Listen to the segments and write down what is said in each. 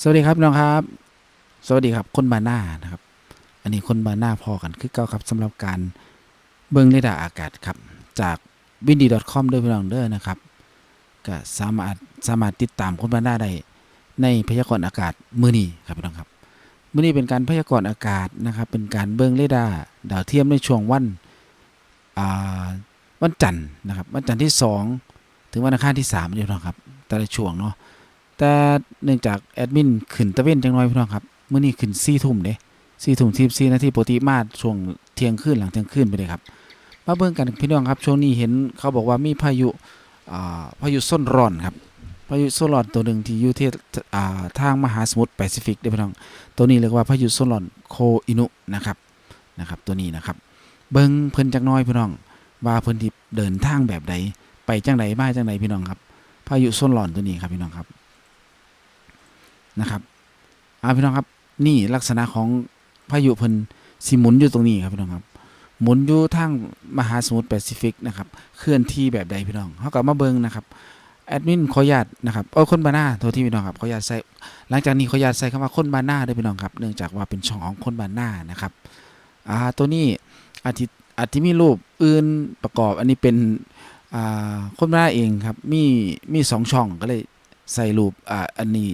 สวัสดีครับพี่น้องครับ สวัสดีครับคนบานหน้านะครับ อันนี้คนบานหน้าพอกันคือเก่าครับสำหรับการเบิ่งเรดาร์อากาศครับ จาก w i n d y c o m ด้วยพี่น้องเด้อนะครับก็สามารถสามารถติดตามคนบานหน้าได้ในพยากรณ์อากาศมื้อนี้ครับพี่น้องครับมื้อนี้เป็นการพยากรณ์อากาศนะครับ เป็นการเบิ่งเรดาร์ดาวเทียมในช่วงวันอ่าวันจันทร์นะครับ วันจันทร์ที่ 2 ถึงวันอังคารที่3นี่พี่น้องครับ แต่ละช่วงเนาะ แต่เนื่องจากแอดมินขึ้นตะเวนจังน้อยพี่น้องครับมื้อนี้ขึ้น4ทุ่มเด้4ทุ่ม14นาทีปกติมาช่วงเที่ยงคืนหลังเที่ยงคืนไปเลยครับมาเบิ่งกันพี่น้องครับช่วงนี้เห็นเขาบอกว่ามีพายุอ่าพายุส้นร้อนครับพายุส้นร้อนตัวหนึ่งที่อยู่ที่ทางมหาสมุทรแปซิฟิกเด้พี่น้อง ตัวนี้เรียกว่าพายุส้นร้อนโคอินุนะครับนะครับ ตัวนี้นะครับ เบิ่งเพิ่นจักหน้อยพี่น้อง ว่าเพิ่นที่เดินทางแบบใดไปจังใดมาจังใดพี่น้องครับ พายุส้นร้อนตัวนี้ครับพี่น้องครับ นะครับอาพี่น้องครับนี่ลักษณะของพายุเพิ่นสิหมุนอยู่ตรงนี้ครับพี่น้องครับ หมุนอยู่ทางมหาสมุทรแปซิฟิกนะครับเคลื่อนที่แบบใดพี่น้องเขากลับมาเบิ่งนะครับแอดมินขอญาตนะครับเออคนบานาโทษที่พี่น้องครับขอญาตใส่หลังจากนี้ขอญาตใส่คำว่าคนบานาด้วยพี่น้องครับ เนื่องจากว่าเป็นช่องของคนบานานะครับอ่าตัวนี้อาทิอาจจะมีรูปอื่นประกอบ อันนี้เป็นอ่าคนบานาเองครับมีมีสองช่องก็เลยใส่รูปอ่าอันนี้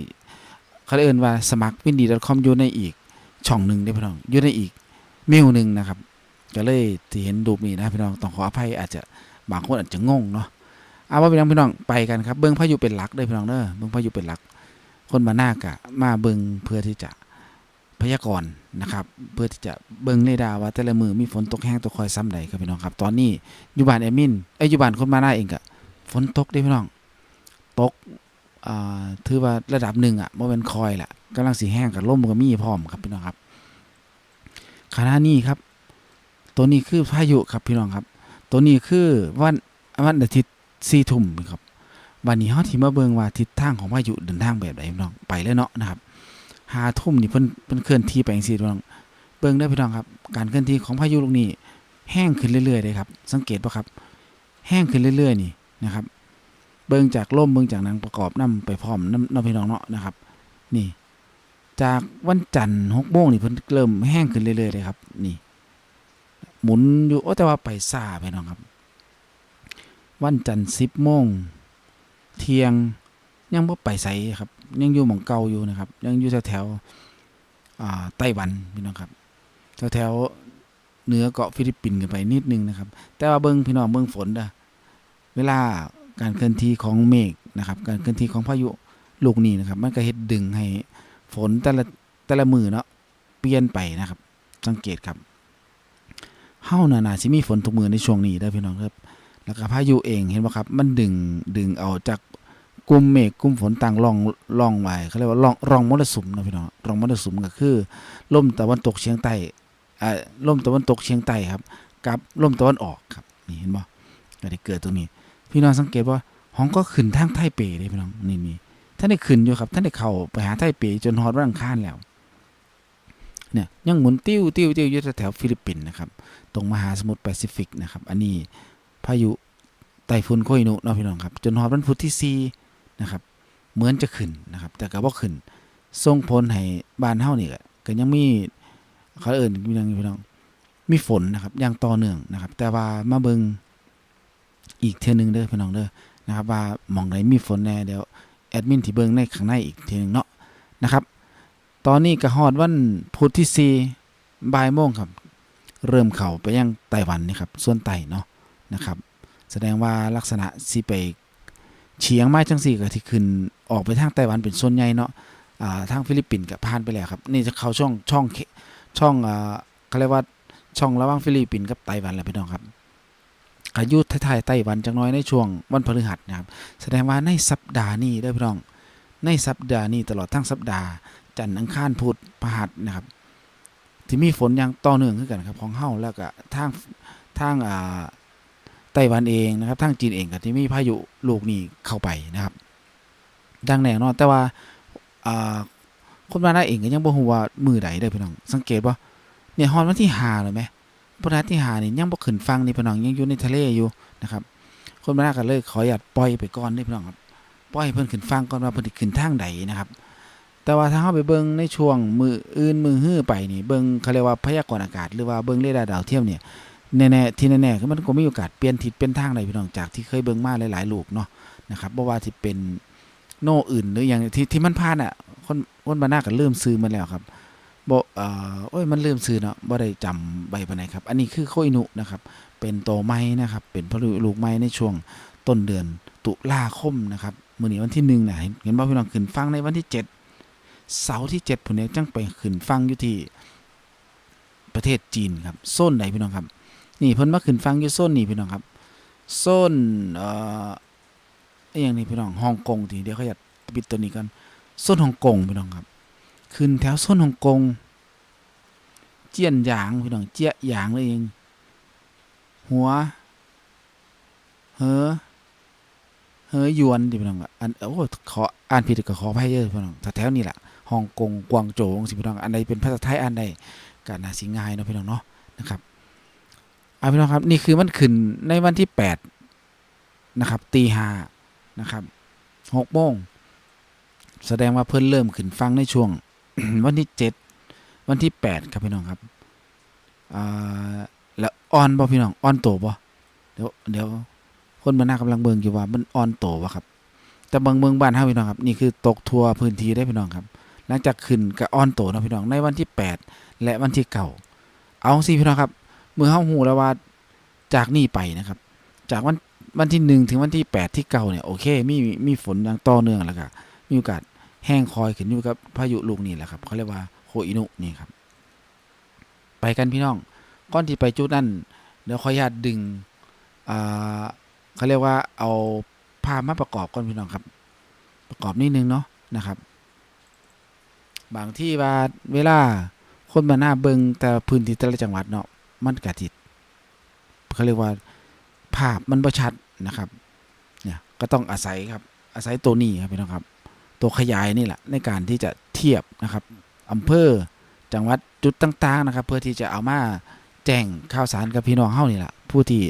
เขาเรียกว่าสมัครวินดี .com อยู่ในอีกช่องหนึ่งได้พี่น้องอยู่ในอีกเมลหนึ่งนะครับก็เลยที่เห็นรูปนี้นะพี่น้องต้องขออภัยอาจจะบางคนอาจจะงงเนาะเอาว่าพี่น้องพี่น้องไปกันครับเบิ้งพายุเป็นหลักเด้อพี่น้องเด้อเบิ้งพายุเป็นหลัก คนมาหน้ากะมาเบิ้งเพื่อที่จะพยากรณ์นะครับ เพื่อที่จะเบิ้งเรดาร์ว่าแต่ละมือมีฝนตกแห้งตกคอยซ้ำใดครับพี่น้องครับ ตอนนี้อยู่บ้านแอมินไอ้ยอยู่บ้านคนมาหน้าเองกะฝนตกได้พี่น้อง ตก ถือว่าระดับหนึ่งอะบ่เป็นคอยแหละกำลังสีแห้งกับล่มก็มีพร้อมครับพี่น้องครับขณะนี้ครับ ตัวนี้คือพายุครับพี่น้องครับ ตัวนี้คือวันวันอาทิตย์สี่ทุ่มครับวันนี้เฮาที่มาเบิ่งว่าทิศทางของพายุเดินทางแบบใดพี่น้องไปเลยเนาะนะครับห้าทุ่มนี่เพิ่นเพิ่นเคลื่อนที่ไปจังซี่พี่น้องเบิ่งได้พี่น้องครับ การเคลื่อนที่ของพายุลูกนี้แห้งขึ้นเรื่อยๆเลยครับ สังเกตป่ะครับ แห้งขึ้นเรื่อย ๆ นี่นะครับ เบิ่งจากล่มเบิ่งจากหนังประกอบนํไปพร้อมน้ำน้ำพี่น้องเนาะนะครับ นี่ จากวันจันทร์หกโมงนี่เพิ่นเริ่มแห้งขึ้นเรื่อยๆเลยครับ นี่ หมุนอยู่โอ้แต่ว่าไปซาพี่น้องครับ วันจันทร์สิบโมงเที่ยงยังบ่ไปไสครับ ยังอยู่หม่องเก่าอยู่นะครับ ยังอยู่แถวๆไต้หวันพี่น้องครับแถวๆเหนือเกาะฟิลิปปินส์กันไปนิดนึงนะครับ แต่ว่าเบิ่งพี่น้องเบิ่งฝนเด้อเวลา การเคลื่อนที่ของเมฆนะครับ การเคลื่อนที่ของพายุลูกนี้นะครับ มันก็เฮ็ดดึงให้ฝนแต่ละแต่ละมือเนาะเปลี่ยนไปนะครับ สังเกตครับเฮาน่ะน่าสิมีฝนทุกมือในช่วงนี้เด้พี่น้องครับ แล้วก็พายุเองเห็นบ่ครับ มันดึงดึงเอาจากกลุ่มเมฆกลุ่มฝนต่างร่องร่องไว้เขาเรียกว่าร่องร่องมรสุมนะพี่น้องร่องมรสุมก็คือลมตะวันตกเฉียงใต้อ่าลมตะวันตกเฉียงใต้ครับ กับลมตะวันออกครับนี่เห็นบ่ก็ได้เกิดตรงนี้ พี่น้องสังเกตว่าห้องก็ขึ้นทางไทเปเลยพี่น้องนี่นี่ท่านได้ขึ้นอยู่ครับท่านได้เข้าไปหาไทเปจนฮอดวันอังคารแล้วเนี่ยยังหมุนติ้วติ้วติ้วอยู่แถวฟิลิปปินส์นะครับตรงมหาสมุทรแปซิฟิกนะครับอันนี้พายุไต้ฝุ่นโคอินุเนาะพี่น้องครับจนฮอดวันพุธที่สี่นะครับเหมือนจะขึ้นนะครับแต่ก็บ่ขึ้นส่งผลให้บ้านเฮานี่ก็ก็ยังมีเขาเอิ้นพี่น้องพี่น้องมีฝนนะครับอย่างต่อเนื่องนะครับ แต่ว่ามาเบิง อีกเทื่อนึงเด้อพี่น้องเด้อนะครับว่าหมองไหนมีฝนแน่เดี๋ยวแอดมินที่เบิ่งในข้างในอีกเทื่อนึงเนาะนะครับ ตอนนี้ก็ฮอดวันพุธที่4บ่ายโมงครับ เริ่มเข้าไปยังไต้หวันนี่ครับส่วนไต้เนาะนะครับ แสดงว่าลักษณะสิไปเฉียงไมาจังสี่ก็ที่ขึ้นออกไปทางไต้หวันเป็นส่วนใหญ่เนาะอ่าทางฟิลิปปินส์ก็ผ่านไปแล้วครับ นี่จะเข้าช่องช่องเขช่องอ่าเขาเรียกว่าช่องระหว่างฟิลิปปินส์กับไต้หวันแหละพี่น้องครับ อายุท้ายๆไต้หวันจังน้อยในช่วงวันพฤหัสนะครับแสดงว่าในสัปดาห์นี้ได้อพี่น้อง ในสัปดาห์นี้ตลอดทั้งสัปดาห์ จันทร์อังคารพุธพฤหัสนะครับ ที่มีฝนอย่างต่อเนื่องขึ้นกันครับของเฮาแล้วก็ทางทางอ่าไต้หวันเองนะครับทางจีนเองก็ที่มีพายุลูกนี้เข้าไปนะครับ ดังแน่นอนแต่ว่าอ่าคนบ้านเราเองก็ยังบ่ฮู้ว่ามือใดเด้อพี่น้อง สังเกตว่าเนี่ยฮอดวันที่5เลยไหม พระที่หานี่ยังบ่ขึ้นฟังนี่พี่น้องยังอยู่ในทะเลอยู่นะครับ คนมานาก็เลยขออนุญาตปล่อยไปก่อนนี่พี่น้องครับปล่อยเพิ่นขึ้นฟังก่อนว่าเพิ่นสิขึ้นทางใดนะครับ แต่ว่าถ้าเฮาไปเบิ่งในช่วงมืออื่นมือฮื้อไปนี่เบิ่งเขาเรียกว่าพยากรณ์อากาศ หรือว่าเบิ่งเรดาร์ดาวเทียมเนี่ยแน่ๆที่แน่ๆคือมันก็มีโอกาสเปลี่ยนทิศเปลี่ยนทางได้พี่น้องจากที่เคยเบิ่งมาหลายๆลูกเนาะนะครับบ่ว่าสิเป็นโน่อื่นหรืออย่างที่ที่มันผ่านอะคนคนบ้านนาก็ลืมซื้อมันแล้วครับ บ่เอ่อโอ้ยมันลืมซื้อเนาะบ่ได้จำใบปานใดครับ อันนี้คือโคอินุนะครับ เป็นโตไม้นะครับ เป็นพลุลูกไม้ในช่วงต้นเดือนตุลาคมนะครับมื้อนี้วันที่หนึ่งนะเห็นเห็นบ่พี่น้องขึ้นฟังในวันที่เจ็ดเสาร์ที่เจ็ดพุ่นเนี้จังไปขึ้นฟังอยู่ที่ประเทศจีนครับโซนไหนพี่น้องครับ นี่เพิ่นมาขึ้นฟังอยู่โซนนี้พี่น้องครับโซนเอ่ออย่างนี้พี่น้องฮ่องกงทีเดี๋ยวเขาอยากปิดตัวนี้กันโซนฮ่องกงพี่น้องครับ ขึ้นแถวโซนฮ่องกง เจียนหยางพี่น้องเจียหยางเลยเอง หัว เหอเหอหยวนดิพี่น้องอันโอ้ขออ่านผิดก็ขออภัยเยอะพี่น้องแถวนี้แหละฮ่องกงกวางโจวจังสิพี่น้องอันใดเป็นภาษาไทยอันใดก็น่าสิง่ายเนาะพี่น้องเนาะนะครับเอาพี่น้องครับนี่คือมันขึ้นในวันที่แปดนะครับตีห้านะครับหกโมงแสดงว่าเพิ่นเริ่มขึ้นฟังในช่วง วันที่เจ็ดวันที่แปดครับพี่น้องครับอ่าแล้วออนบ่พี่น้องออนโตบ่เดี๋ยวเดี๋ยวคนบ้านนากำลังเบิ่งอยู่ว่ามันออนโตวะครับ แต่บิ่งเบิ่งบ้านเฮาพี่น้องครับนี่คือตกทัวพื้นที่ได้พี่น้องครับ หลังจากขึ้นก็ออนโตนะพี่น้องในวันที่8และวันที่เก้าเอาสิพี่น้องครับเมื่อเฮาฮู้แล้วว่าจากนี่ไปนะครับ จากวันวันที่1ถึงวันที่8ที่เก้าเนี่ยโอเคมีมีฝนอย่างต่อเนื่องแล้วก็มีโอกาส แห้งคอยขึ้นอยู่กับพายุลูกนี่แหละครับเขาเรียกว่าโคอินุนี่ครับ ไปกันพี่น้องก่อนที่ไปจุดนั้นเดี๋ยวขออนุญาตดึงเขาเรียกว่าเอาภาพมาประกอบก่อนพี่น้องครับ ประกอบนิดนึงเนาะนะครับ บางที่ว่าเวลาคนมาหน้าเบิงแต่พื้นที่แต่ละจังหวัดเนาะมันกระติดเขาเรียกว่าภาพมันประชัดนะครับเนี่ยก็ต้องอาศัยครับอาศัยตัวนี้ครับพี่น้องครับ ตัวขยายนี่แหละในการที่จะเทียบนะครับอำเภอจังหวัดจุดต่างๆนะครับ เพื่อที่จะเอามาแจ้งข่าวสารกับพี่น้องเฮานี่แหละผู้ที่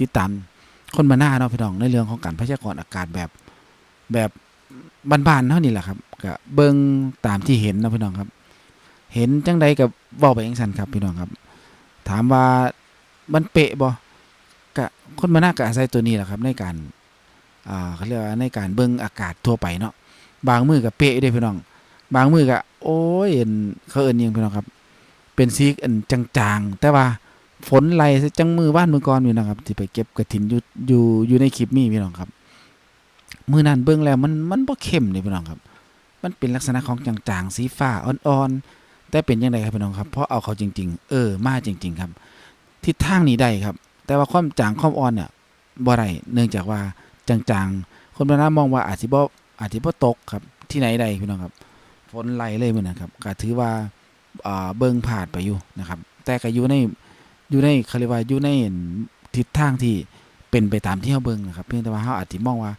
ติดตามคนมาหน้าเนาะพี่น้องในเรื่องของการพยากรณ์อากาศแบบแบบบ้านๆเท่านี้แหละครับก็เบิ่งตามที่เห็นเนาะพี่น้องครับ เห็นจังใดกับเว้าไปจังซั่นครับพี่น้องครับ ถามว่ามันเป๊ะบ่ก็คนมาหน้าก็อาศัยตัวนี้แหละครับ ในการอ่าเขาเรียกว่าในการเบิ่งอากาศทั่วไปเนาะ บางมือก็เป๊ะเด้พี่น้อง บางมือก็โอ้ยเอิ้นเขาเอินยังพี่น้องครับ เป็นสีอันจางๆ แต่ว่าฝนไหลจังมือบ้านมือก่อนอยู่นะครับที่ไปเก็บกระถินอยู่อยู่อยู่ในคลิปนี้พี่น้องครับมือนั้นเบิ่งแล้วมันมันบ่เข้มเลยพี่น้องครับ มันเป็นลักษณะของจางๆสีฟ้าอ่อนๆแต่เป็นยังไงครับพี่น้องครับเพราะเอาเขาจริง ๆ เออมาจริง ๆ ครับทิศทางนี้ได้ครับ แต่ว่าความจางความอ่อนเนี่ยบ่ได้เนื่องจากว่าจางๆ คนบางท่านมองว่าอาจสิบ่ อาจสิบ่ตกครับที่ไหนได้พี่น้องครับฝนไหลเลยมือนั้นครับก็ถือว่าเบิ่งผ่านไปอยู่นะครับ แต่ก็อยู่ในอยู่ในเขาเรียว่าอยู่ในทิศทางที่เป็นไปตามที่เฮาเบิ่งนะครับ เพียงแต่ว่าเฮาอาจสิมองว่า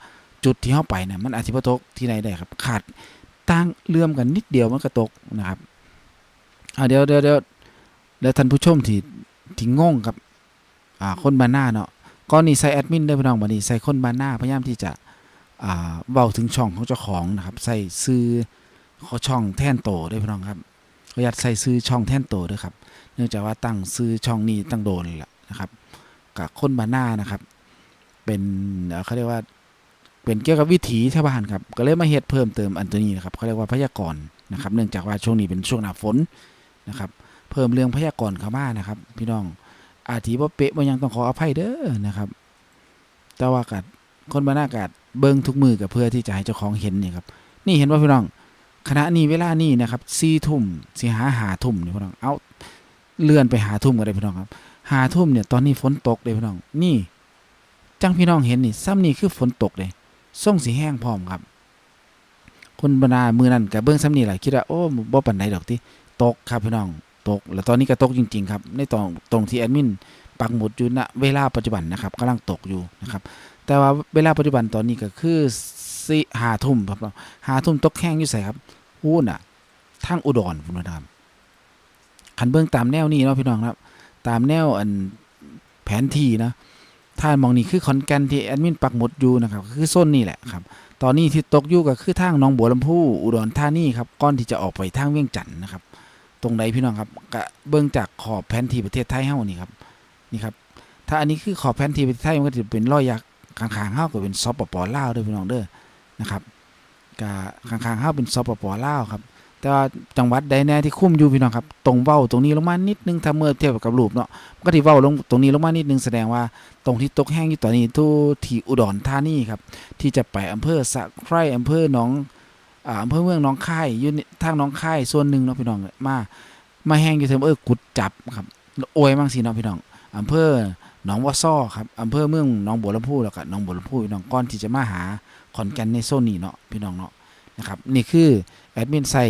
จุดที่เฮาไปเนี่ยมันอาจสิบ่ตกที่ไหนได้ครับ ขาดต่างเลื่อมกันนิดเดียวมันก็ตกนะครับเดี๋ยวเดี๋ยวเดี๋ยวเดี๋ยวท่านผู้ชมที่ที่งงครับอ่าคนบานหน้าเนาะก่อนนี้ใส่แอดมินเด้พี่น้องบัดนี้ใส่คนบานหน้าพยายามที่จะ เว้าถึงช่องของเจ้าของนะครับใส่ซื้อเขาช่องแท่นโตเด้พี่น้องครับขออนุญาตใส่ซื้อช่องแท่นโตด้อครับ เนื่องจากว่าตั้งซื้อช่องนี้ตั้งโดนแหละนะครับกับคนบานหน้านะครับ เป็นเขาเรียกว่าเป็นเกี่ยวกับวิถีชาวบ้านครับก็เลยมาเฮ็ดเพิ่มเติมอันตัวนี้นะครับเขาเรียกว่าพยากรณ์นะครับ เนื่องจากว่าช่วงนี้เป็นช่วงหน้าฝนนะครับ เพิ่มเรื่องพยากรณ์เข้ามานะครับ พี่น้องอาทิบ่เป๊ะบ่ยังต้องขออภัยเด้อนะครับ แต่ว่ากัดคนบานหน้ากัด เบิ่งทุกมือกับเพื่อที่จะให้เจ้าของเห็นนี่ครับนี่เห็นว่าพี่น้องขณะนี้เวลานี้นะครับสี่ทุ่มสิหาหาทุ่มนี่พี่น้องเอาเลื่อนไปหาทุ่มก็ได้พี่น้องครับหาทุ่มเนี่ยตอนนี้ฝนตกเลยพี่น้องนี่จังพี่น้องเห็นนี่ซ้ำนี่คือฝนตกเลยส่งสีแห้งพร้อมครับคนบรรดามือนั่นกับเบื้องซ้ำนี่แหละคิดว่าโอ้บ่ปันไหนดอกที่ตกครับพี่น้องตก แล้วตอนนี้ก็ตกจริง ๆ ครับในตรงตรงที่แอดมินปักหมุดอยู่ณเวลาปัจจุบันนะครับกำลังตกอยู่นะครับ แต่ว่าเวลาปัจจุบันตอนนี้ก็คือสี่หาทุ่มครับหาทุ่มตกแห้งอยู่ใส่ครับพูนอะทางอุดรคุณผู้ชมขันเบื้องตามแนวนี้เนาะพี่น้องครับ ตามแนวอันแผนที่นะถ้ามองนี่คือคอนแกนที่แอดมินปักหมุดอยู่นะครับคือโซนนี่แหละครับ ตอนนี้ที่ตกอยู่ก็คือทางหนองบัวลำพูอุดรธานีครับก่อนที่จะออกไปทางเวียงจันทน์นะครับ ตรงใดพี่น้องครับกเบิ่งจากขอบแผนที่ประเทศไทยเฮานี่ครับนี่ครับถ้าอันนี้คือขอบแผนที่ประเทศไทยมันก็จะเป็นรอยยักษ์ ข้างๆเฮาก็เป็นสปปลาวด้อพี่น้องเด้อนะครับก็ข้างๆเฮาเป็นสปปลาวครับ แต่ว่าจังหวัดใดแน่ที่คุ้มอยู่พี่น้องครับตรงเว้าตรงนี้ลงมานิดนึงถ้าเมื่อเทียบกับรูปเนาะก็ที่เว้าลงตรงนี้ลงมานิดนึงแสดงว่าตรงที่ตกแห้งอยู่ตอนนี้ที่ที่อุดรธานีครับที่จะไปอำเภอสะไคร่อำเภอหนองอำเภอเมืองหนองค่ายอยู่ทางหนองค่ายส่วนหนึ่งเนาะพี่น้องมามาแห้งอยู่เทอเออกุดจับครับโอยมั่งสิเนาะพี่น้องอำเภอ หนองวัวซ้อครับอำเภอเมืองหนองบัวลำพูแล้วก็หนองบัวลำพูพี่น้องก่อนที่จะมาหาขอนแก่นในโซนนี้เนาะพี่น้องเนาะนะครับนี่คือแอดมินใส่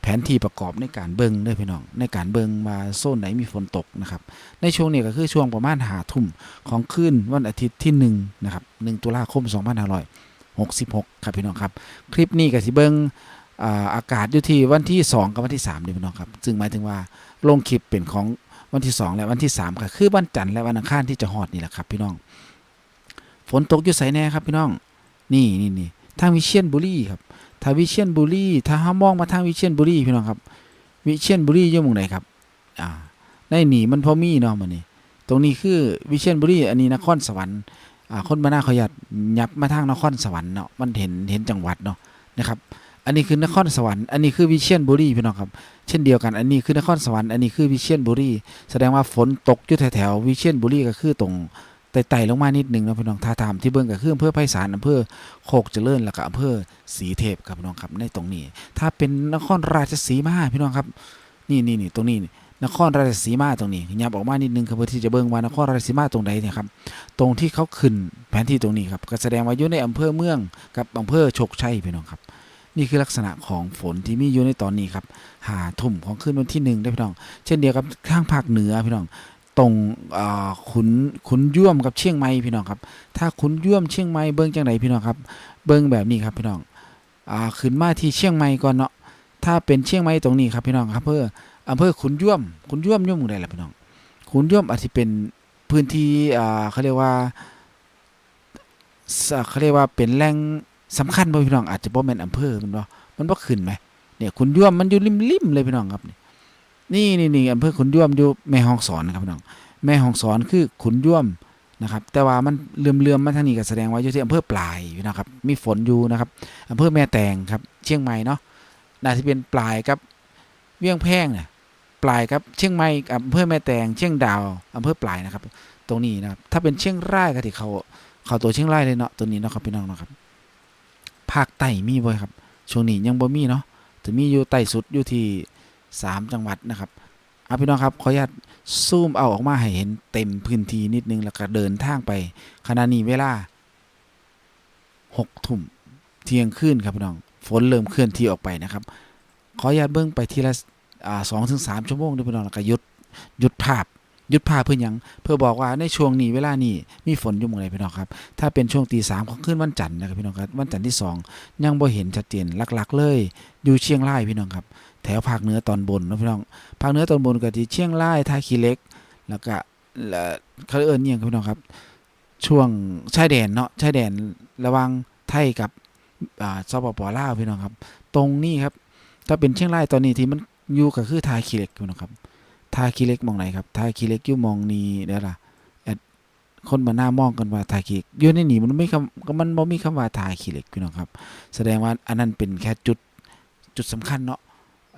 แผนที่ประกอบในการเบิงด้อพี่น้อง ในการเบิงมาโซนไหนมีฝนตกนะครับในช่วงนี้ก็คือช่วงประมาณหาทุ่มของคืนวันอาทิตย์ที่หนึ่งนะครับหนึ่งตุลาคม 2566 ครับพี่น้องครับ คลิปนี้กับสิเบิงอากาศอยู่ที่วันที่ 2 กับวันที่3เด้อพี่น้องครับ ซึ่งหมายถึงว่าลงคลิปเป็นของ วันที่ 2 และวันที่3ก็คือวันจันทร์และวันอังคารที่จะฮอดนี่แหละครับพี่น้อง ฝนตกอยู่ไสแน่ครับพี่น้อง นี่นี่นี่ทางวิเชียนบุรีครับถ้าวิเชียนบุรีถ้าห้ามองมาทางวิเชียนบุรีพี่น้องครับ วิเชียนบุรีอยู่มุงไหนครับ อ่าในหนีมันพอมีเนาะมันนี่ตรงนี้คือวิเชียนบุรีอันนี้นครสวรรค์อ่าคนบ้านนาขอยากยับมาทางนครสวรรค์เนาะมันเห็นเห็นจังหวัดเนาะนะครับ อันนี้คือนครสวรรค์อันนี้คือวิเชียรบุรีพี่น้องครับ เช่นเดียวกัน อันนี้คือนครสวรรค์อันนี้คือวิเชียรบุรีแสดงว่าฝนตกอยู่แถวๆวิเชียรบุรีก็คือตรงไต่ลงมานิดนึงนะพี่น้องท่าทามที่เบิ่งก็คืออำเภอไพศาลอำเภอโคกเจริญแล้วก็อำเภอศรีเทพครับพี่น้องครับในตรงนี้ ถ้าเป็นนครราชสีมาพี่น้องครับ นี่นี่นี่ตรงนี้นี่นครราชสีมาตรงนี้ยับออกมานิดนึงครับเพื่อที่จะเบิ่งว่านครราชสีมาตรงใดเนี่ยครับตรงที่เขาขึ้นแผนที่ตรงนี้ครับก็แสดงว่าอยู่ในอำเภอเมืองกับอำเภอโชคชัยพี่น้องครับ นี่คือลักษณะของฝนที่มีอยู่ในตอนนี้ครับหาทุ่มของคืนวันที่หนึ่งได้พี่น้อง เช่นเดียวกับข้างภาคเหนือพี่น้องตรงขุนขุนย่วมกับเชียงใหม่พี่น้องครับ ถ้าขุนย่วมเชียงใหม่เบิ้งจังไหนพี่น้องครับ เบิ้งแบบนี้ครับพี่น้องขึ้นมาที่เชียงใหม่ก่อนเนาะ ถ้าเป็นเชียงใหม่ตรงนี้ครับพี่น้องครับอำเภออำเภอขุนย่วมขุนย่วมย่วมหมู่ใดล่ะพี่น้องขุนย่วมอาจจะเป็นพื้นที่เขาเรียกว่าเขาเรียกว่าเป็นแหล่ง สำคัญบ่พี่น้องอาจจะบ่แม่นอำเภอมันบ่มันบ่ขึ้นไหมเนี่ยขุนยวมมันอยู่ริมๆเลยพี่น้องครับนี่นี่นี่อำเภอขุนยวมอยู่แม่ฮ่องสอนนะครับพี่น้องแม่ฮ่องสอนคือขุนยวมนะครับ แต่ว่ามันเลื่อมๆมาทางนี้ก็แสดงว่าอยู่ที่อำเภอปลายพี่น้องครับมีฝนอยู่นะครับอำเภอแม่แตงครับเชียงใหม่เนาะน่าจะเป็นปลายกับเวียงแพงเนี่ยปลายกับเชียงใหม่อำเภอแม่แตงเชียงดาวอำเภอปลายนะครับ ตรงนี้นะครับถ้าเป็นเชียงรายก็ที่เขาเขาตัวเชียงรายเลยเนาะตัวนี้เนาะครับพี่น้องเนาะครับ ภาคใต้มีบ่ครับ ช่วงนี้ยังบ่มีเนาะแต่มีอยู่ใต้สุดอยู่ที่สามจังหวัดนะครับเอาพี่น้องครับขออนุญาตซูมเอาออกมาให้เห็นเต็มพื้นที่นิดนึงแล้วก็เดินทางไปขณะนี้เวลาหกทุ่มเที่ยงคืนครับพี่น้องฝนเริ่มเคลื่อนที่ออกไปนะครับ ขออนุญาตเบิ่งไปทีละอ่าสองถึงสามชั่วโมงด้วยพี่น้องแล้วก็ยุดหยุดภาพ ยุดภาเพื่อหยังเพื่อบอกว่าในช่วงนี้เวลานี้มีฝนอยู่หมู่ใดพี่น้องครับ ถ้าเป็นช่วงตีสามของคืนวันจันทร์นะครับพี่น้องครับวันจันทร์ที่สองยังบ่เห็นชัดเจนหลักๆ เลย อยู่เชียงรายพี่น้องครับ แถวภาคเหนือตอนบนนะพี่น้องภาคเหนือตอนบนก็ที่เชียงรายท่าขี้เล็ก แล้วก็เออเขาเอิ้นอิหยังครับพี่น้องครับ ช่วงชายแดนเนาะชายแดนระว่างไทยกับอ่าสปปลาวพี่น้องครับ ตรงนี้ครับถ้าเป็นเชียงรายตอนนี้ที่มันอยู่ก็คือท่าขี้เล็กพี่น้องครับ ทาคีเล็กมองไหนครับทาคีเล็กอยู่มองนี้เด้อล่ะแอดคนมาหน้ามองกันว่าทาคีอยู่ในนี่มันไม่คำก็มันบ่มีคำว่าทาคีเล็กพี่น้องครับ แสดงว่าอันนั้นเป็นแค่จุดจุดสำคัญเนาะ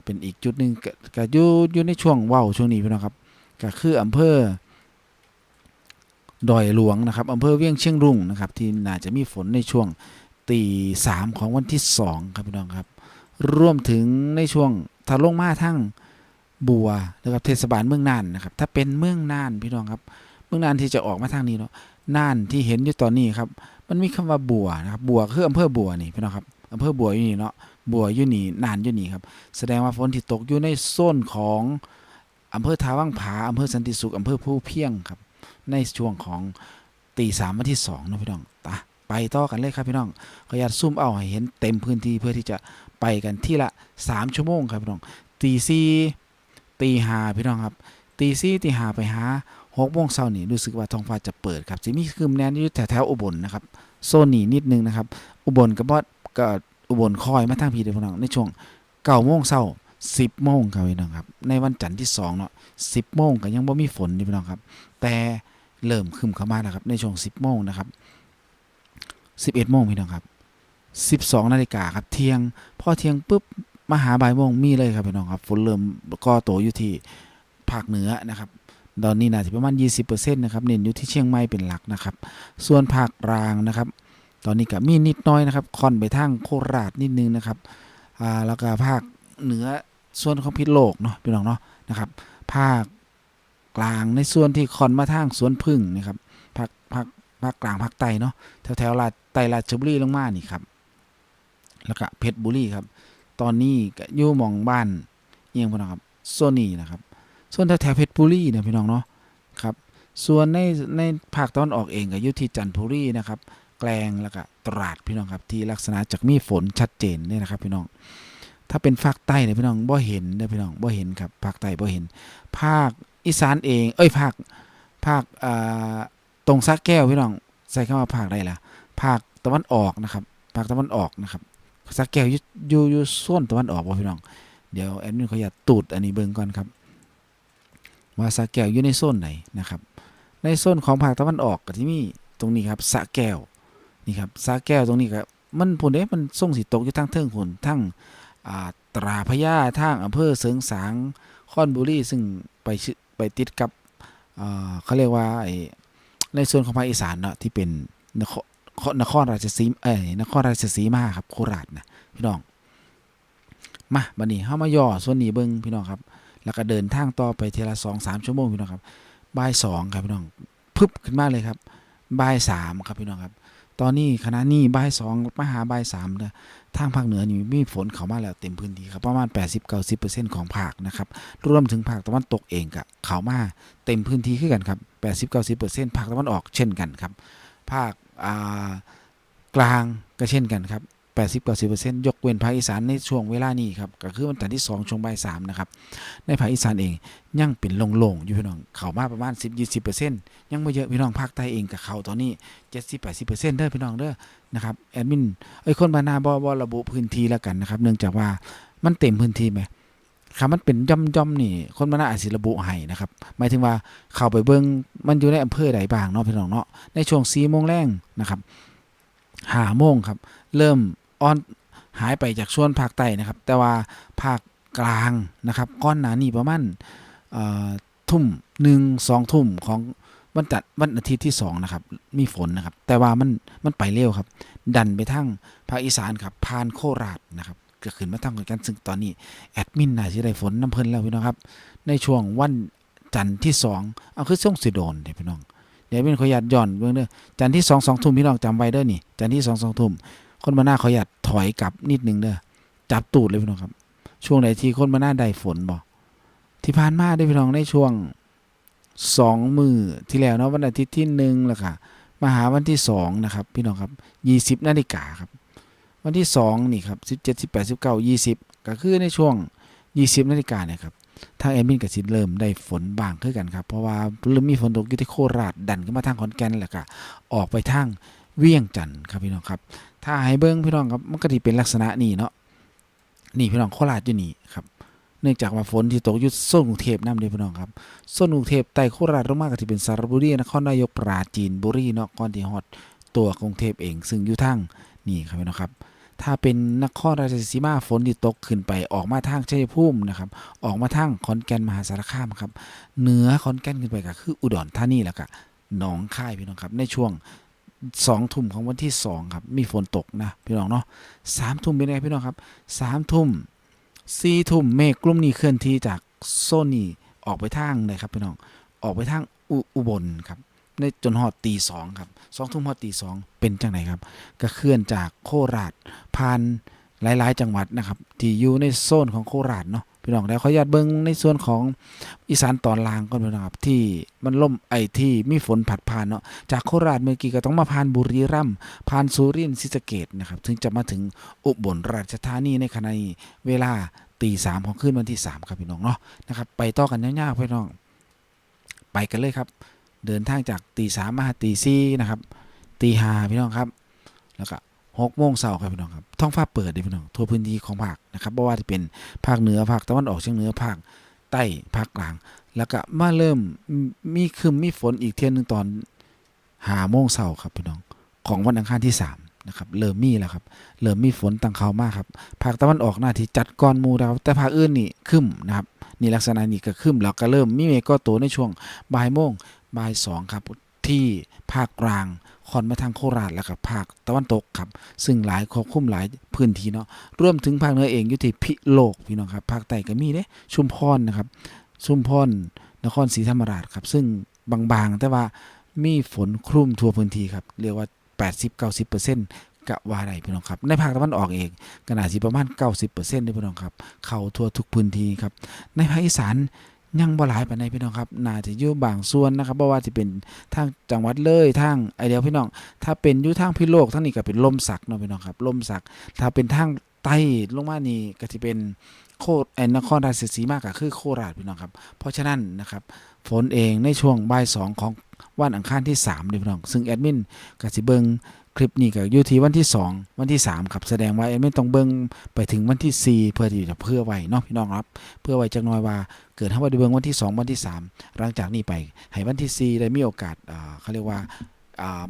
เป็นอีกจุดหนึ่งก็ก็อยู่อยู่ในช่วงเว้าช่วงนี้พี่น้องครับก็คืออำเภอดอยหลวงนะครับอำเภอเวียงเชียงรุงนะครับ ที่น่าจะมีฝนในช่วงตีสามของวันที่สองครับพี่น้องครับ รวมถึงในช่วงถ้าลงมาทั้ง บัวนะครับเทศบาลเมืองน่านนะครับ ถ้าเป็นเมืองน่านพี่น้องครับ เมืองน่านที่จะออกมาทางนี้เนาะน่านที่เห็นอยู่ตอนนี้ครับ มันมีคำว่าบัวนะครับ บัวคืออำเภอบัวนี่พี่น้องครับอำเภอบัวอยู่นี่เนาะบัวอยู่นี่น่านอยู่นี่ครับ แสดงว่าฝนที่ตกอยู่ในโซนของอำเภอทาวังผาอำเภอสันติสุขอำเภอผู้เพียงครับ ในช่วงของตีสามวันที่สองนะพี่น้องตะไปต่อกันเลยครับพี่น้องขออนุญาตซูมเอาให้เห็นเต็มพื้นที่เพื่อที่จะไปกันที่ละสามชั่วโมงครับพี่น้องตีสี่ ตีหาพี่น้องครับ ตีซี่ตีหาไปหาหกโมงเช้านี่รู้สึกว่าท้องฟ้าจะเปิดครับสิมีครึมแนนอยู่แถวๆอุบลนะครับโซนนี้นิดนึงนะครับ อุบลก็บ่ก็อุบลคอยมาทางพี่เด้อพี่น้องในช่วงเก้าโมงเช้าสิบโมงครับพี่น้องครับ ในวันจันทร์ที่สองเนาะสิบโมงก็ยังบ่มีฝนพี่น้องครับ แต่เริ่มครึมเข้ามาแล้วครับในช่วงสิบโมงนะครับสิบเอ็ดโมงพี่น้องครับสิบสองนาฬิกาครับเที่ยงพอเที่ยงปุ๊บ มาหาบ่ายโมงมีเลยครับพี่น้องครับฝนเริ่มก่อตัวอยู่ที่ภาคเหนือนะครับ ตอนนี้น่าจะประมาณ 20%นะครับเน้นอยู่ที่เชียงใหม่เป็นหลักนะครับ ส่วนภาคกลางนะครับ ตอนนี้ก็มีนิดน้อยนะครับค่อนไปทางโคราชนิดนึงนะครับอ่าแล้วก็ภาคเหนือส่วนของพิษโลกเนาะพี่น้องเนาะนะครับ ภาคกลางในส่วนที่ค่อนมาทางสวนพึ่งนะครับภาคภาคภาคกลางภาคใต้เนาะแถวแถวๆราชใต้ราชบุรีลงมานี่ครับ แล้วก็เพชรบุรีครับ ตอนนี้ก็อยู่หมองบ้านเอียงพี่น้องครับโซนนี้นะครับ ส่วนแถวแถวเพชรบุรีเนี่ยพี่น้องเนาะครับ ส่วนในในภาคตะวันออกเองก็อยู่ที่จันทบุรีนะครับ แกลงแล้วก็ตราดพี่น้องครับ ที่ลักษณะจากมีฝนชัดเจนเนี่ยนะครับ พี่น้อง ถ้าเป็นภาคใต้เนี่ยพี่น้องบ่เห็นเด้อพี่น้องบ่เห็นครับภาคใต้บ่เห็น ภาคอีสานเอง เอ้ยภาคภาคอ่าตรงสักแก้วพี่น้องใส่คำว่าภาคใดล่ะภาคตะวันออกนะครับ ภาคตะวันออกนะครับ สักแก้วอยู่อยู่ส่วนตะวันออกบ่พี่น้อง เดี๋ยวแอดมินขออยากตูดอันนี้เบิ่งก่อนครับ ว่าสระแก้วอยู่ในโซนไหนนะครับ ในโซนของภาคตะวันออกก็ที่มีตรงนี้ครับสะแก้วนี่ครับสะแก้วตรงนี้ครับมันพุ่นเด้มันส่งสิตกอยู่ทางเทิงพุ่นทั้งอ่าตราพญาทางอำเภอเสริงสางคอนบุรีซึ่งไปไปติดกับอ่าเขาเรียกว่าไอในส่วนของภาคอีสานเนาะที่เป็น นครราชสีมาเอ้ยนครราชสีมาครับโคราชนะพี่น้อง มาบัดนี้เฮามาย่อส่วนนี้เบิ่งพี่น้องครับ แล้วก็เดินทางต่อไปเทละสองสามชั่วโมงพี่น้องครับบ่ายสองครับพี่น้องพึบขึ้นมาเลยครับบ่ายสามครับพี่น้องครับ ตอนนี้ขณะนี้บ่ายสองมาหาบ่ายสามนะทางภาคเหนือนี่มีฝนเข้ามาแล้วเต็มพื้นที่ครับประมาณ 80-90%ของภาคนะครับรวมถึงภาคตะวันตกเองก็เข้ามาเต็มพื้นที่ขึ้นกันครับ 80-90%ภาคตะวันออกเช่นกันครับ ภาคกลางก็เช่นกันครับ80-90%ยกเว้นภาคอีสานในช่วงเวลานี้ครับก็คือวันจันทร์ที่สองช่วงบ่ายสามนะครับในภาคอีสานเองยังเป็นโล่งๆอยู่พี่น้องเข้ามาประมาณ 10-20%ยังไม่เยอะพี่น้องภาคใต้เองกับเขาตอนนี้ 70-80%เด้อพี่น้องเด้อนะครับแอดมินไอ้คนบานาบอบระบุพื้นที่แล้วกันนะครับ เนื่องจากว่ามันเต็มพื้นที่ไหม คำมันเป็นย่อมๆนี่ คนบานอาจสิระบุให้นะครับ หมายถึงว่าเข้าไปเบิ่งมันอยู่ในอำเภอใดบ้างเนาะพี่น้องเนาะ ในช่วง4โมงแรงนะครับ5โมงครับ เริ่มออนหายไปจากช่วงภาคใต้นะครับ แต่ว่าภาคกลางนะครับก้อนหนานี่ประมาณทุ่มหนึ่งสองทุ่มของวันจัดวันอาทิตย์ที่สองนะครับ มีฝนนะครับ แต่ว่ามันมันไปเร็วครับ ดันไปทั้งภาคอีสานครับผ่านโคราชนะครับ ก็ขึ้นมาทั้งกันซึ่งตอนนี้แอดมินน่าจะได้ฝนน้ำเพลินแล้วพี่น้องครับ ในช่วงวันจันทร์ที่สองเอาคือส่งสิโดนเดี๋ยวพี่น้องเดี๋ยวเป็นขออนุญาตย่อนเบื้องเด้อจันทร์ที่สองสองทุ่มพี่น้องจำไว้เด้อนี่จันทร์ที่สองสองทุ่มคนมาหน้าขอยากถอยกลับนิดนึงเด้อจับตูดเลยพี่น้องครับ ช่วงไหนที่คนมาหน้าได้ฝนบ่ที่ผ่านมาได้พี่น้องในช่วงสองมือที่แล้วเนาะวันอาทิตย์ที่หนึ่งแล้วค่ะมาหาวันที่สองนะครับ พี่น้องครับยี่สิบนาฬิกาครับ วันที่สองนี่ครับสิบเจ็ดสิบแปดสิบเก้ายี่สิบก็คือในช่วงยี่สิบนาฬิกาเนี่ยครับทางแอดมินกับสิเริ่มได้ฝนบางขึ้นกันครับ เพราะว่าเริ่มมีฝนตกอยู่ที่โคราชดันขึ้นมาทางขอนแก่นแหล้วก็ออกไปทางเวียงจันทร์ครับพี่น้องครับ ถ้าให้เบิ้งพี่น้องครับมันก็ที่เป็นลักษณะนี้เนาะนี่พี่น้องโคราชอยู่นี่ครับเนื่องจากว่าฝนที่ตกยู่โซนกรุงเทพน้ำเลยพี่น้องครับโซนกรุงเทพใต้โคราชลงมาก็ที่เป็นสระบุรีนครนายกปราจีนบุรีเนาะก่อนที่ฮอดตัวกรุงเทพเอง ซึ่งอยู่ทางนี่ครับพี่น้องครับ ถ้าเป็นนครราชสีมาฝนที่ตกขึ้นไปออกมาทางชัยภูมินะครับ ออกมาทางขอนแก่นมหาสารคามครับ เหนือขอนแก่นขึ้นไปก็คืออุดรธานีแล้วก็หนองคายพี่น้องครับ ในช่วงสองทุ่มของวันที่สองครับ มีฝนตกนะพี่น้องเนาะสามทุ่มเป็นไงพี่น้องครับสามทุ่มสี่ทุ่มเมฆกลุ่มนี้เคลื่อนที่จากโซนนี้ออกไปทางไหนครับพี่น้องออกไปทางอุอุบลครับ ในจนฮอดตีสองครับสองทุ่มฮอดตีสองเป็นจังไหนครับ ก็เคลื่อนจากโคราชผ่านหลาย ๆ จังหวัดนะครับที่อยู่ในโซนของโคราชเนาะพี่น้องแล้วขออนุญาตเบิ่งในส่วนของอีสานตอนล่างก่อนพี่น้องครับที่มันล่มไอที่มีฝนผัดผ่านเนาะจากโคราชเมื่อกี้ก็ต้องมาผ่านบุรีรัมย์ผ่านสุรินทร์ศรีสะเกดนะครับถึงจะมาถึงอุบลราชธานีในขณะนี้เวลาตีสามของคืนวันที่สามครับพี่น้องเนาะนะครับไปต่อกันยาวๆพี่น้อง ไปกันเลยครับ เดินทางจากตีสามมาตีสี่นะครับตีห้าพี่น้องครับ แล้วก็หกโมงเช้าครับพี่น้องครับท้องฟ้าเปิดเลยพี่น้องทั่วพื้นที่ของภาคนะครับไม่ว่าจะเป็นภาคเหนือภาคตะวันออกเฉียงเหนือภาคใต้ภาคกลาง แล้วก็มาเริ่มมีคืมมีฝนอีกเที่ยหนึงตอนหาโมงเช้าครับพี่น้องของวันอังคารที่สามนะครับเริ่มมีแล้วครับเริ่มมีฝนตังเขามากครับภาคตะวันออกหน้าที่จัดก่อนมูแล้วแต่ภาคอื่นนี่คึมนะครับนี่ลักษณะนี้ก็คึมแล้วก็เริ่มมีเมฆก็โตในช่วงบ่ายโมง บ่ายสองครับที่ภาคกลางคอนมาทางโคราชแล้วก็ภาคตะวันตกครับ ซึ่งหลายควบคลุมหลายพื้นที่เนาะรวมถึงภาคเหนือเองอยู่ที่พิโลกพี่น้องครับภาคใต้ก็มีเด้ชุมพรนะครับชุมพรนครศรีธรรมราชครับ ซึ่งบางๆ แต่ว่ามีฝนคลุมทั่วพื้นที่ครับ เรียกว่า 80-90%กะว่าได้พี่น้องครับ ในภาคตะวันออกเองก็น่าสิประมาณ 90%ด้วยพี่น้องครับ เข้าทั่วทุกพื้นที่ครับ ในภาคอีสาน ยังบ่หลายปานใดพี่น้องครับน่าจะอยู่บางส่วนนะครับบ่ว่าจะเป็นทางจังหวัดเลยทางไอเดียวพี่น้อง ถ้าเป็นอยู่ทางพิโลกทั้งนี้ก็เป็นลมสักเนาะพี่น้องครับลมสัก ถ้าเป็นทางใต้ลงมานี่ก็จะเป็นโคไอ้นครราชสีมากก็คือโคราชพี่น้องครับ เพราะฉะนั้นนะครับฝนเองในช่วงบ่ายสองของวันอังคารที่3เด้อพี่น้อง ซึ่งแอดมินก็สิเบิง คลิปนี้ก็อยู่ที่วันที่ 2 วันที่ 3 ครับ แสดงว่าแอดมินต้องเบิงไปถึงวันที่ 4 เพื่อที่จะเพื่อไว้เนาะพี่น้องครับ เพื่อไว้จักน่อยว่าเกิดถ้าว่าได้เบิงวันที่ 2 วันที่ 3 หลังจากนี้ไปให้วันที่ 4 ได้มีโอกาสเขาเรียกว่าอ่า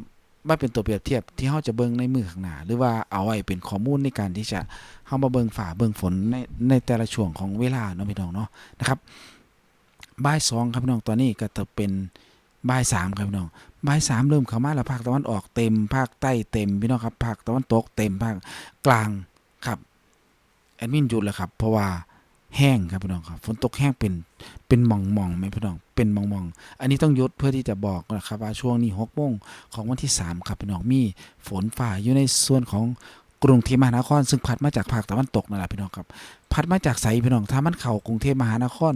มาเป็นตัวเปรียบเทียบที่เขาจะเบิงในมือข้างหน้าหรือว่าเอาไว้เป็นข้อมูลในการที่จะเข้ามาเบิงฝ่าเบิงฝนในในแต่ละช่วงของเวลาเนาะพี่น้องเนาะนะครับบ่ายสองครับพี่น้องตอนนี้ก็จะเป็นบ่ายสามครับพี่น้อง บ่ายสามเริ่มเข้ามาแล้วภาคตะวันออกเต็ม ภาคใต้เต็มพี่น้องครับภาคตะวันตกเต็มภาคกลางครับแอดมินหยุดแล้วครับ เพราะว่าแห้งครับพี่น้องครับฝนตกแห้งเป็นเป็นมองมองไหมพี่น้องเป็นมองมองอันนี้ต้องยุดเพื่อที่จะบอกนะครับว่าช่วงนี้หกโมงของวันที่สามครับพี่น้องมีฝนฝ่าอยู่ในส่วนของกรุงเทพมหานครซึ่งพัดมาจากภาคตะวันตกนั่นแหละพี่น้องครับ พัดมาจากไสพี่น้องถ้ามันเข้ากรุงเทพมหานคร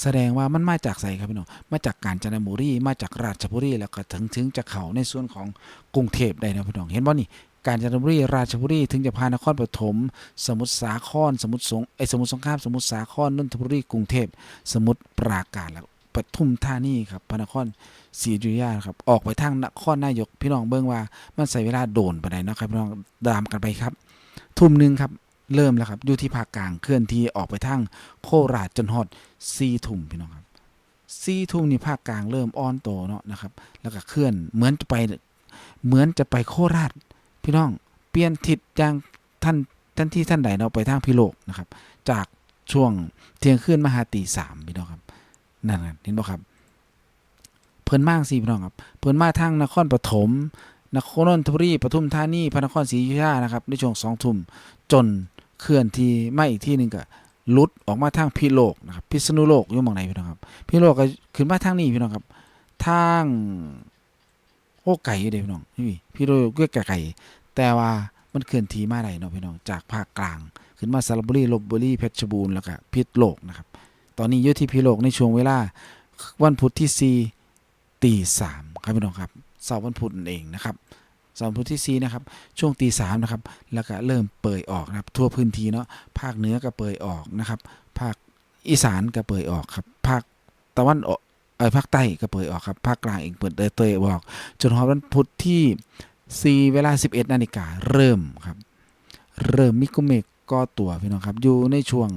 แสดงว่ามันมาจากไสครับพี่น้องมาจากกาญจนบุรีมาจากราชบุรีแล้วก็ถึงถึงจะเข้าในส่วนของกรุงเทพได้นะพี่น้องเห็นบ่นี่กาญจนบุรีราชบุรีถึงจะพานครปฐมสมุทรสาคร สมุทรสงไอสมุทรสงครามสมุทรสาครนนทบุรีกรุงเทพสมุทรปราการแล้วปทุมธานีครับพระนครศรีอยุธยาครับออกไปทางนครนายกพี่น้องเบิ่งว่ามันใช้เวลาโดนปานใดเนาะครับพี่น้องตามกันไปครับ ทุ่มหนึ่งครับ เริ่มแล้วครับอยู่ที่ภาคกลางเคลื่อนที่ออกไปทางโคราชจนฮอดซีทุ่มพี่น้องครับซีทุ่มนี่ภาคกลางเริ่มอ่อนโตเนาะนะครับ แล้วก็เคลื่อนเหมือนจะไปเหมือนจะไปโคราชพี่น้องเปลี่ยนทิศอย่างท่านท่านที่ท่านใดเนาะไปทางพิโลกนะครับ จากช่วงเที่ยงคืนมาหาตีสามพี่น้องครับนั่นเห็นบ่ครับ เพิ่นมากสิพี่น้องครับ เพิ่นมาทางนครปฐมนครนนทบุรีปทุมธานีพระนครศรีอยุธยานะครับในช่วงสองทุ่มจน เคลื่อนที่มาอีกที่หนึ่งก็ลุดออกมาทางพิโลกนะครับพิษณุโลกอยู่มองไหนพี่น้องครับพิโลกก็ขึ้นมาทางนี้พี่น้องครับทางโอ้ไก่อยู่เด้พี่น้องนี่พิโลกก็ไก่แต่ว่ามันเคลื่อนที่มาได้เนาะพี่น้องจากภาคกลาง ขึ้นมาสระบุรีลบบุรีเพชรบูรณ์แล้วก็พิษโลกนะครับ ตอนนี้อยู่ที่พิโลกในช่วงเวลาวันพุธที่สี่ตีสามครับพี่น้องครับเสาร์วันพุธนั่นเองนะครับ สาร์วันพุธที่สี่นะครับช่วงตีสามนะครับแล้วก็เริ่มเปิดออกนะครับทั่วพื้นที่เนาะภาคเหนือก็เปิดออกนะครับ ภาคอีสานก็เปิดออกครับ ภาคตะวันออกเออภาคใต้ก็เปิดออกครับภาคกลางเองเปิดเตยเตยออก จนถึงวันพุธที่4เวลา 11นาฬิกาเริ่มครับ เริ่มมีกุมเมฆก่อตัวพี่น้องครับอยู่ในช่วง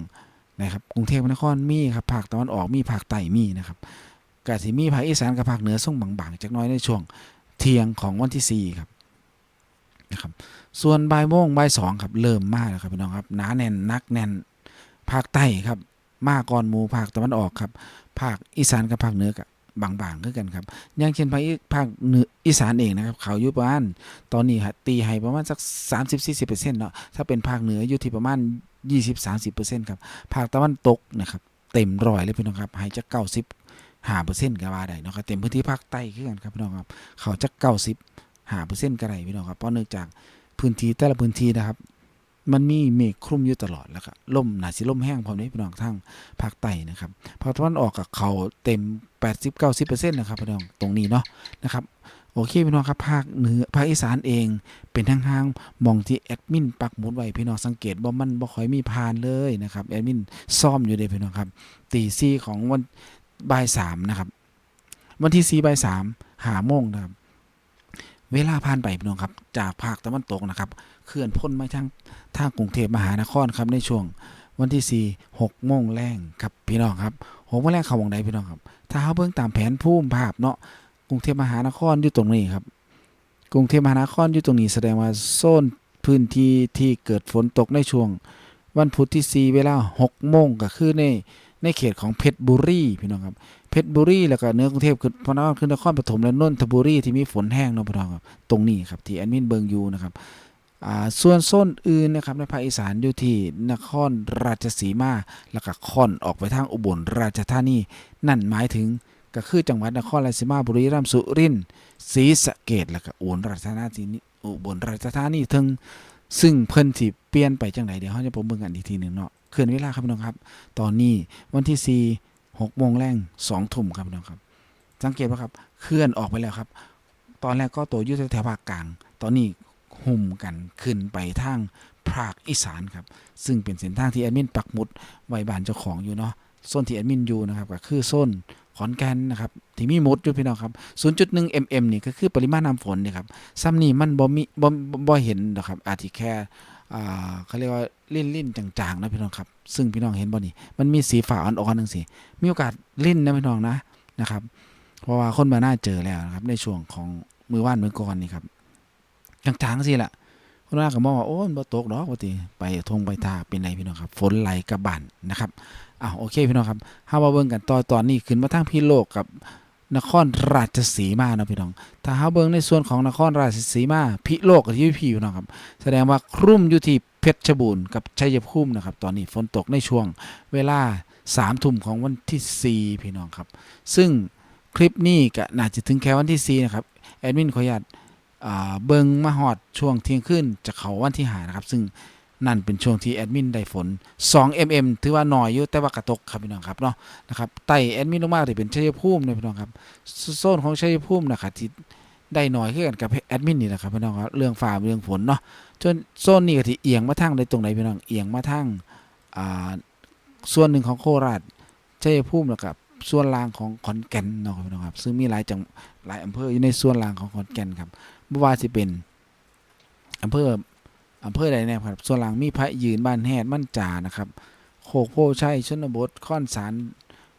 นะครับกรุงเทพมหานครมีครับภาคตะวันออกมีภาคใต้มีนะครับกาสิมีภาคอีสานกับภาคเหนือส่งบางๆจักน้อยในช่วงเที่ยงของวันที่4ครับ นะครับ ส่วนบ่ายโมงบ่ายสองครับ เริ่มมาแล้วครับพี่น้องครับหนาแน่นนักแน่นภาคใต้ครับ มาก่อนหมู่ภาคตะวันออกครับ ภาคอีสานกับภาคเหนือกับบางๆคือกันครับอย่างเช่นภาคภาคเหนืออีสานเองนะครับเขาอยู่ประมาณตอนนี้ครับตีให้ประมาณสัก 30-40%เนาะถ้าเป็นภาคเหนืออยู่ที่ประมาณ 20-30%ครับภาคตะวันตกนะครับเต็มร้อยเลยพี่น้องครับให้จะ90หาเปอร์เซ็นต์ก็ว่าได้เนาะครับเต็มพื้นที่ภาคใต้คือกันครับพี่น้องครับ เขาจะ90 หาเปอร์เซ็นต์ก็ได้พี่น้องครับเพราะเนื่องจากพื้นที่แต่ละพื้นที่นะครับ มันมีเมฆคลุมอยู่ตลอดแล้วก็ลมหนาสิลมแห้งพร้อมนี้พี่น้องทั้งภาคใต้นะครับภาคตะวันออกกับเขาเต็ม 80-90%นะครับพี่น้องตรงนี้เนาะนะครับโอเคพี่น้องครับภาคเหนือภาคอีสานเองเป็นทางห้างๆมองที่แอดมินปักหมุดไว้พี่น้องสังเกตว่ามันบ่ค่อยมีพานเลยนะครับแอดมินซ่อมอยู่เลยพี่น้องครับตีซี่ของวันบ่ายสามนะครับ วันที่สี่บ่ายสามหาโมงนะครับ เวลาผ่านไปพี่น้องครับ จากภาคตะวันตกนะครับเคลื่อนพ้นมาทางทางกรุงเทพมหานครครับในช่วงวันที่4 6โมงแรงครับพี่น้องครับ6โมงแรงเขาวงใดพี่น้องครับ ถ้าเขาเบิ่งตามแผนภูมิภาพเนาะกรุงเทพมหานครอยู่ตรงนี้ครับ กรุงเทพมหานครอยู่ตรงนี้แสดงว่าโซนพื้นที่ที่เกิดฝนตกในช่วง วันพุธที่4เวลา6โมงก็คือในในเขตของเพชรบุรีพี่น้องครับเพชรบุรีแล้วก็เนื้อกรุงเทพขึ้นพระนครขึ้นนครปฐมและนนทบุรีที่มีฝนแห้งเนาะพี่น้องครับตรงนี้ครับที่แอดมินเบิงอยู่นะครับส่วนโซนอื่นนะครับในภาคอีสานอยู่ที่นครราชสีมาแล้วก็ค่อนออกไปทางอุบลราชธานีนั่นหมายถึงก็คือจังหวัดนครราชสีมาบุรีรัมย์สุรินทร์ศรีสะเกษแล้วก็อุบลราชธานีอุบลราชธานีถึง ซึ่งเพิ่นสิเปลี่ยนไปจังไหนเดี๋ยวเขาจะผมเบิ่งกันอีกทีหนึ่งเนาะเคลื่อนเวลาครับพี่น้องครับ ตอนนี้วันที่4 6โมงแรง2ทุ่มครับพี่น้องครับ สังเกตว่าครับเคลื่อนออกไปแล้วครับ ตอนแรกก็ตัวอยุ่แถวภาคกลาง ตอนนี้หุ่มกันขึ้นไปทางภาคอีสานครับ ซึ่งเป็นเส้นทางที่แอดมินปักหมุดไว้บานเจ้าของอยู่เนาะโซนที่แอดมินอยู่นะครับก็คือโซน ขอนแก่นนะครับที่มีมดอยู่พี่น้องครับ 0.1 mm นี่ก็คือปริมาณน้ำฝนนี่ครับซ้ำนี่มันบ่มีบ่บ่เห็นหรอครับ อาจจะแค่อ่าเขาเรียกว่าลิ่นลิ่นๆจางๆนะพี่น้องครับ ซึ่งพี่น้องเห็นบ่นี่มันมีสีฟ้าอ่อนๆนึงสิมีโอกาสลิ่นนะพี่น้องนะนะครับ เพราะว่าคนมาหน้าเจอแล้วนะครับ ในช่วงของมือว่านมือก่อนนี่ครับจางๆสิละคนหน้าก็มองว่าโอ้ยบ่ตกดอกว่าติไปทงไปทาเป็นไรพี่น้องครับ ฝนไหลกระบันนะครับ อ้าวโอเคพี่น้องครับเฮามาเบิ่งกันต่อตอนนี้ขึ้นมาทางพี่โลกกับนครราชสีมาเนาะพี่น้อง ถ้าเฮาเบิ่งในส่วนของนครราชสีมาพิโลกกับที่พี่พี่น้องครับ แสดงว่าครุ่มอยู่ที่เพชรบูรณ์กับชัยภูมินะครับ ตอนนี้ฝนตกในช่วงเวลาสามทุ่มของวันที่ 4 พี่น้องครับ ซึ่งคลิปนี้ก็น่าจะถึงแค่วันที่ 4 นะครับ แอดมินขออนุญาตเบิงมาฮอดช่วงเที่ยงคืนจะเขาวันที่หานะครับ ซึ่ง นั่นเป็นช่วงที่แอดมินได้ฝน 2 mm ถือว่าน้อยอยู่แต่ว่ากระตกครับพี่น้องครับเนาะนะครับไต่แอดมินลงมาที่เป็นชัยภูมิเนี่ยพี่น้องครับโซนของชัยภูมินะครับที่ได้น้อยขึ้นกันกับแอดมินนี่แหละครับพี่น้องครับเรื่องฟ้าเรื่องฝนเนาะจนโซนนี้ก็ที่เอียงมาทางใดตรงไหนพี่น้องเอียงมาทางอ่าส่วนหนึ่งของโคราชชัยภูมิแล้วกับส่วนล่างของขอนแก่นเนาะพี่น้องครับซึ่งมีหลายจังหลายอำเภออยู่ในส่วนล่างของขอนแก่นครับบ่ว่าสิเป็นอำเภอ อำเภอใดแน่ครับส่วนหล่างมีพระยืนบ้านแฮดมั่นจานะครับโคกโพชัยชนบทค่อนสาร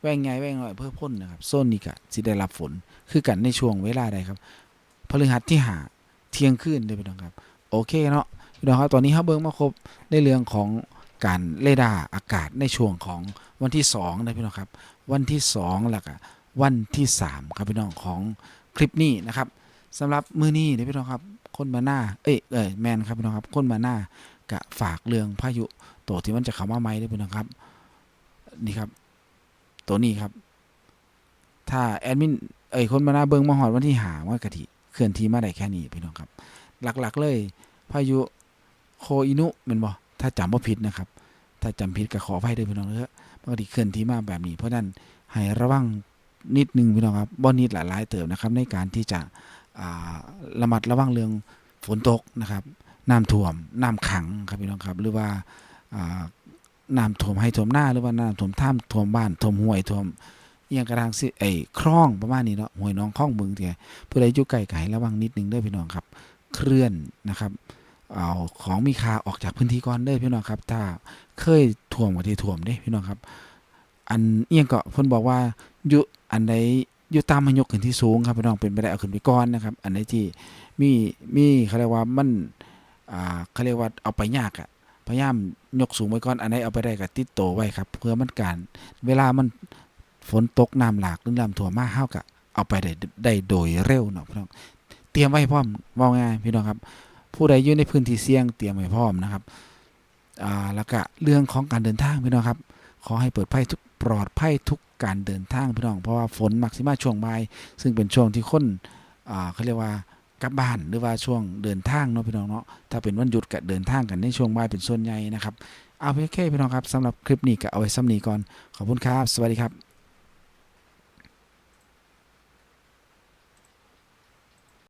แว่งไงแว่งน้อยเพื่อพ่นนะครับโซนนี้ก็สิได้รับฝนคือกันในช่วงเวลาใดครับพฤหัสที่หาเที่ยงคืนเด้อพี่น้องครับ โอเคเนาะพี่น้องครับตอนนี้ครับเบิ้งมาครบในเรื่องของการเรดาร์อากาศในช่วงของวันที่2นะพี่น้องครับ วันที่2แล้วก็วันที่ 3 ครับพี่น้องของคลิปนี้นะครับสำหรับมื้อนี้เด้พี่น้องครับ คนมาหน้า เอ้ยเอ้ยแมนครับพี่น้องครับ คนมาหน้ากะฝากเรื่องพายุตัวที่มันจะเข้ามาใหมด้อพี่น้องครับ นี่ครับ ตัวนี้ครับ ถ้าแอดมิน เอ้ยคนมาหน้าเบิ้งมาหอดวันที่หาว่ากะทิเคลื่อนที่มาได้แค่นี้พี่น้องครับ หลักๆเลย พายุโคอินุเป็นบ่ถ้าจำว่าผิดนะครับ ถ้าจำผิดก็ขออภัยด้วยพี่น้องเถอะปกติเคลื่อนที่มาแบบนี้ เพราะนั้นให้ระวังนิดนึงพี่น้องครับบ่นิดหลายๆเติมนะครับ ในการที่จะ ระมัดระวังเรื่องฝนตกนะครับน้ำท่วมน้ำขังครับพี่น้องครับ หรือว่าน้ำท่วมให้ท่วมหน้าหรือว่าน้ำท่วมถ้ำท่วมบ้านท่วมห้วยท่วมเอียงกระทางสิไอ้คลองประมาณนี้เนาะห้วยน้องคลองบึงเถี่ยผู้ใดอยู่ไกลไกระวังนิดนึงเด้อพี่น้องครับ เคลื่อนนะครับเอาของมีค่าออกจากพื้นที่ก่อนเด้อพี่น้องครับ ถ้าเคยท่วมก็ที่ท่วมเด้พี่น้องครับ อันเอียงก็เพิ่นบอกว่าอยู่อันใด อยู่ตามมายกขึ้นที่สูงครับพี่น้องเป็นไปได้เอาขึ้นไปก่อนนะครับ อันใดที่มีมีเขาเรียกว่ามันอ่าเขาเรียกว่าเอาไปยากอะพยายามยกสูงไว้ก่อนอันไหนเอาไปได้ก็ติดโตไว้ครับ เพื่อมันการเวลามันฝนตกน้ำหลากหรือน้ำท่วมมาเฮาก็เอาไปได้ได้โดยเร็วเนาะพี่น้องเตรียมไว้พร้อมว่าง่ายพี่น้องครับ ผู้ใดอยู่ในพื้นที่เสี่ยงเตรียมไว้พร้อมนะครับอ่าแล้วก็เรื่องของการเดินทางพี่น้องครับ ขอให้เปิดภัยทุก ปลอดภัยทุกการเดินทางพี่น้อง เพราะว่าฝนมักสิมาช่วงบ่าย ซึ่งเป็นช่วงที่คนเขาเรียกว่ากลับบ้านหรือว่าช่วงเดินทางเนาะพี่น้องเนาะถ้าเป็นวันหยุดก็เดินทางกันในช่วงบ่ายเป็นส่วนใหญ่นะครับเอาโอเคพี่น้องครับสำหรับคลิปนี้ก็เอาไว้ซ้ำนี้ก่อนขอบคุณครับ สวัสดีครับ